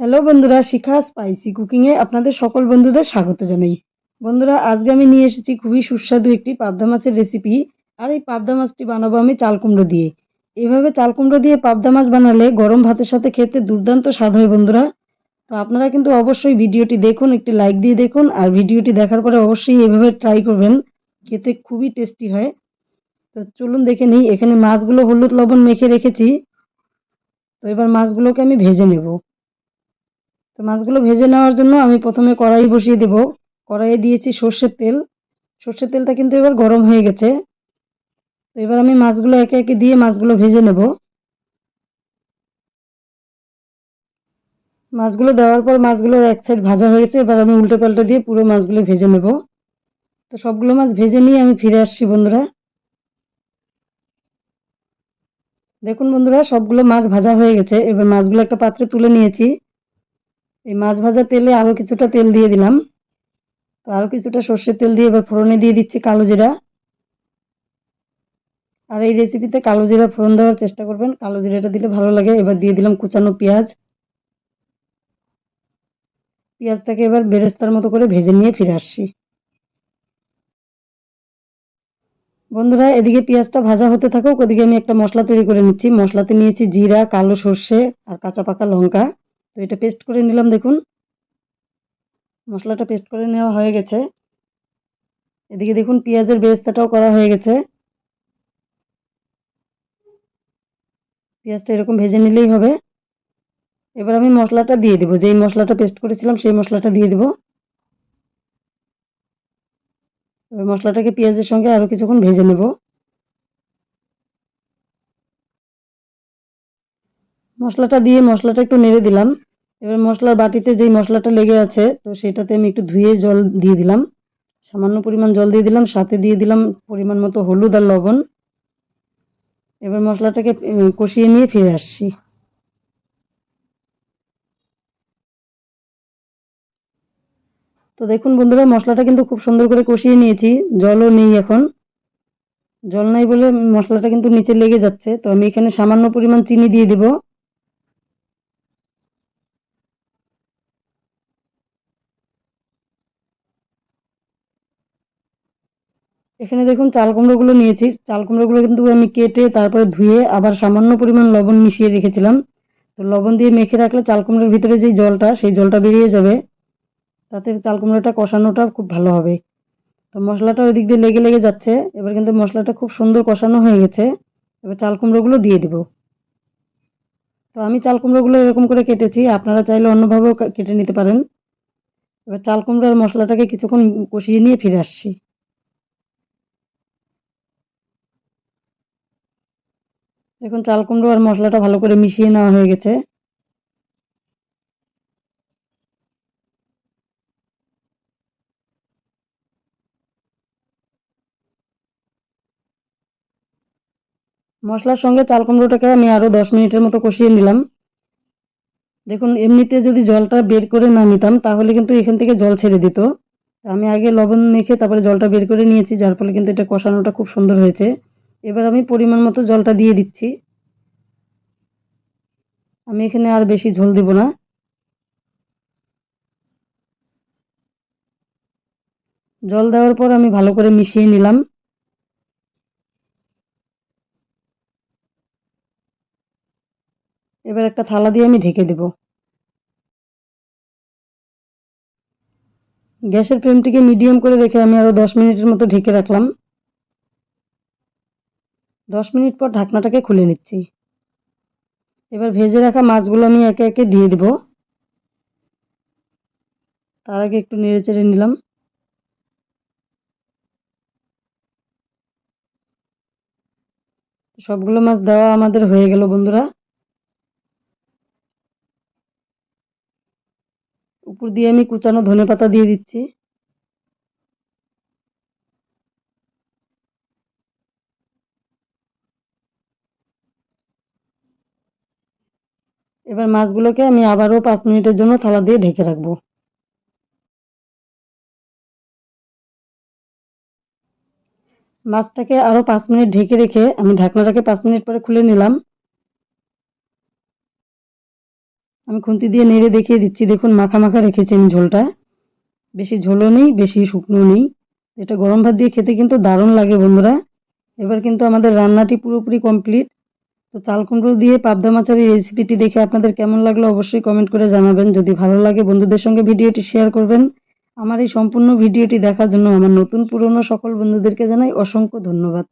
Hello বন্ধুরা, শিখা spicy কুকিংয়ে আপনাদের সকল বন্ধুদের স্বাগত জানাই। বন্ধুরা, আজকে আমি নিয়ে এসেছি খুবই সুস্বাদু একটি পাবদা মাছের রেসিপি আর এই পাবদা মাছটি বানাবো আমি চাল কুমড়ো দিয়ে। এভাবে চাল কুমড়ো দিয়ে পাবদা মাছ বানালে গরম ভাতের সাথে খেতে দুর্দান্ত স্বাদ হয়, বন্ধুরা। তো আপনারা কিন্তু অবশ্যই ভিডিওটি দেখুন, একটি লাইক দিয়ে দেখুন, আর ভিডিওটি দেখার পরে অবশ্যই এভাবে ট্রাই করবেন, খেতে খুবই টেস্টি হয়। তো চলুন দেখে নিই, এখানে মাছগুলো হলুদ লবণ মেখে রেখেছি। তো এবার মাছগুলোকে আমি ভেজে নেব। তো মাছগুলো ভেজে নেওয়ার জন্য আমি প্রথমে কড়াই বসিয়ে দেব। কড়াইয়ে দিয়েছি সর্ষের তেল। সর্ষের তেলটা কিন্তু এবার গরম হয়ে গেছে। তো এবার আমি মাছগুলো একে একে দিয়ে মাছগুলো ভেজে নেব। মাছগুলো দেওয়ার পর মাছগুলো এক সাইড ভাজা হয়ে গেছে। এবার আমি উল্টো পাল্টা দিয়ে পুরো মাছগুলো ভেজে নেব। তো সবগুলো মাছ ভেজে নিয়ে আমি ফিরে আসছি বন্ধুরা। দেখুন বন্ধুরা, সবগুলো মাছ ভাজা হয়ে গেছে। এবার মাছগুলো একটা পাত্রে তুলে নিয়েছি। এই মাছ ভাজা তেলে আরও কিছুটা তেল দিয়ে দিলাম। তো আরও কিছুটা সর্ষের তেল দিয়ে এবার ফোড়নে দিয়ে দিচ্ছি কালো জিরা। আর এই রেসিপিতে কালো জিরা ফোড়ন দেওয়ার চেষ্টা করবেন। কালো জিরাটা দিলে ভালো লাগে। এবার দিয়ে দিলাম কুচানো পেঁয়াজ। পেঁয়াজটাকে এবার বেরেস্তার মতো করে ভেজে নিয়ে ফিরে আসছি। বন্ধুরা, এদিকে পেঁয়াজটা ভাজা হতে থাকুক, ওদিকে আমি একটা মশলা তৈরি করে নিচ্ছি। মশলাতে নিয়েছি জিরা, কালো সর্ষে, আর কাঁচা পাকা লঙ্কা। তো এটা পেস্ট করে নিলাম দেখুন। মশলাটা পেস্ট করে নেওয়া হয়ে গেছে। এদিকে দেখুন পেঁয়াজের বেরেস্তাটাও করা হয়ে গেছে। পেঁয়াজটা এরকম ভেজে নিলেই হবে। এবার আমি মশলাটা দিয়ে দেবো। যেই মশলাটা পেস্ট করেছিলাম সেই মশলাটা দিয়ে দেবো। এবার মশলাটাকে পেঁয়াজের সঙ্গে আরও কিছুক্ষণ ভেজে নেব। মশলাটা দিয়ে মশলাটা একটু নেড়ে দিলাম। এবার মশলার বাটিতে যেই মশলাটা লেগে আছে, তো সেটাতে আমি একটু ধুয়ে জল দিয়ে দিলাম। সামান্য পরিমাণ জল দিয়ে দিলাম, সাথে দিয়ে দিলাম পরিমাণ মতো হলুদ আর লবণ। এবার মশলাটাকে কষিয়ে নিয়ে ফিরে আসছি। তো দেখুন বন্ধুরা, মশলাটা কিন্তু খুব সুন্দর করে কষিয়ে নিয়েছি। জলও নেই এখন। জল নাই বলে মশলাটা কিন্তু নিচে লেগে যাচ্ছে। তো আমি এখানে সামান্য পরিমাণ চিনি দিয়ে দিব। এখানে দেখুন চাল কুমড়োগুলো নিয়েছি। চাল কুমড়োগুলো কিন্তু আমি কেটে তারপরে ধুয়ে আবার সামান্য পরিমাণ লবণ মিশিয়ে রেখেছিলাম। তো লবণ দিয়ে মেখে রাখলে চাল কুমড়োর ভিতরে যেই জলটা, সেই জলটা বেরিয়ে যাবে। তাতে চাল কুমড়োটা কষানোটা খুব ভালো হবে। তো মশলাটা ওই দিক দিয়ে লেগে লেগে যাচ্ছে। এবার কিন্তু মশলাটা খুব সুন্দর কষানো হয়ে গেছে। এবার চাল কুমড়োগুলো দিয়ে দেব। তো আমি চাল কুমড়োগুলো এরকম করে কেটেছি। আপনারা চাইলে অন্যভাবেও কেটে নিতে পারেন। এবার চাল কুমড়ো আর মশলাটাকে কিছুক্ষণ কষিয়ে নিয়ে ফিরে আসছি। দেখুন চাল কুমড়ো আর মশলাটা ভালো করে মিশিয়ে নেওয়া হয়ে গেছে। মশলার সঙ্গে চাল কুমড়োটাকে আমি আরও দশ মিনিটের মতো কষিয়ে নিলাম। দেখুন, এমনিতে যদি জলটা বের করে না নিতাম, তাহলে কিন্তু এখান থেকে জল ছেড়ে দিত। আমি আগে লবণ মেখে তারপরে জলটা বের করে নিয়েছি, যার ফলে কিন্তু এটা কষানোটা খুব সুন্দর হয়েছে। এবার আমি পরিমাণ মতো জলটা দিয়ে দিচ্ছি। আমি এখানে আর বেশি ঝোল দেব না। জল দেওয়ার পর আমি ভালো করে মিশিয়ে নিলাম। এবার একটা থালা দিয়ে আমি ঢেকে দেব। গ্যাসের ফ্লেমটিকে মিডিয়াম করে রেখে আমি আরও দশ মিনিটের মতো ঢেকে রাখলাম। দশ মিনিট পর ঢাকনাটাকে খুলে নিচ্ছি। এবার ভেজে রাখা মাছগুলো আমি একে একে দিয়ে দেব। তার আগে একটু নেড়ে চেড়ে নিলাম। সবগুলো মাছ দেওয়া আমাদের হয়ে গেল বন্ধুরা। উপর দিয়ে আমি কুচানো ধনে পাতা দিয়ে দিচ্ছি। এবার মাছগুলোকে আমি আবারও পাঁচ মিনিটের জন্য থালা দিয়ে ঢেকে রাখব। মাছটাকে আরও পাঁচ মিনিট ঢেকে রেখে আমি ঢাকনাটাকে পাঁচ মিনিট পরে খুলে নিলাম। আমি খুন্তি দিয়ে নেড়ে দেখিয়ে দিচ্ছি, দেখুন মাখা মাখা রেখেছি আমি ঝোলটা। বেশি ঝোলও নেই, বেশি শুকনো নেই। এটা গরম ভাত দিয়ে খেতে কিন্তু দারুণ লাগে বন্ধুরা। এবার কিন্তু আমাদের রান্নাটি পুরোপুরি কমপ্লিট। তো চাল কুমড়ো দিয়ে পাবদা মাছের এই রেসিপিটি দেখে আপনাদের কেমন লাগল অবশ্যই কমেন্ট করে জানাবেন। যদি ভালো লাগে, বন্ধুদের সঙ্গে ভিডিওটি শেয়ার করবেন। আমার এই সম্পূর্ণ ভিডিওটি দেখার জন্য আমার নতুন পুরনো সকল বন্ধুদেরকে জানাই অসংখ্য ধন্যবাদ।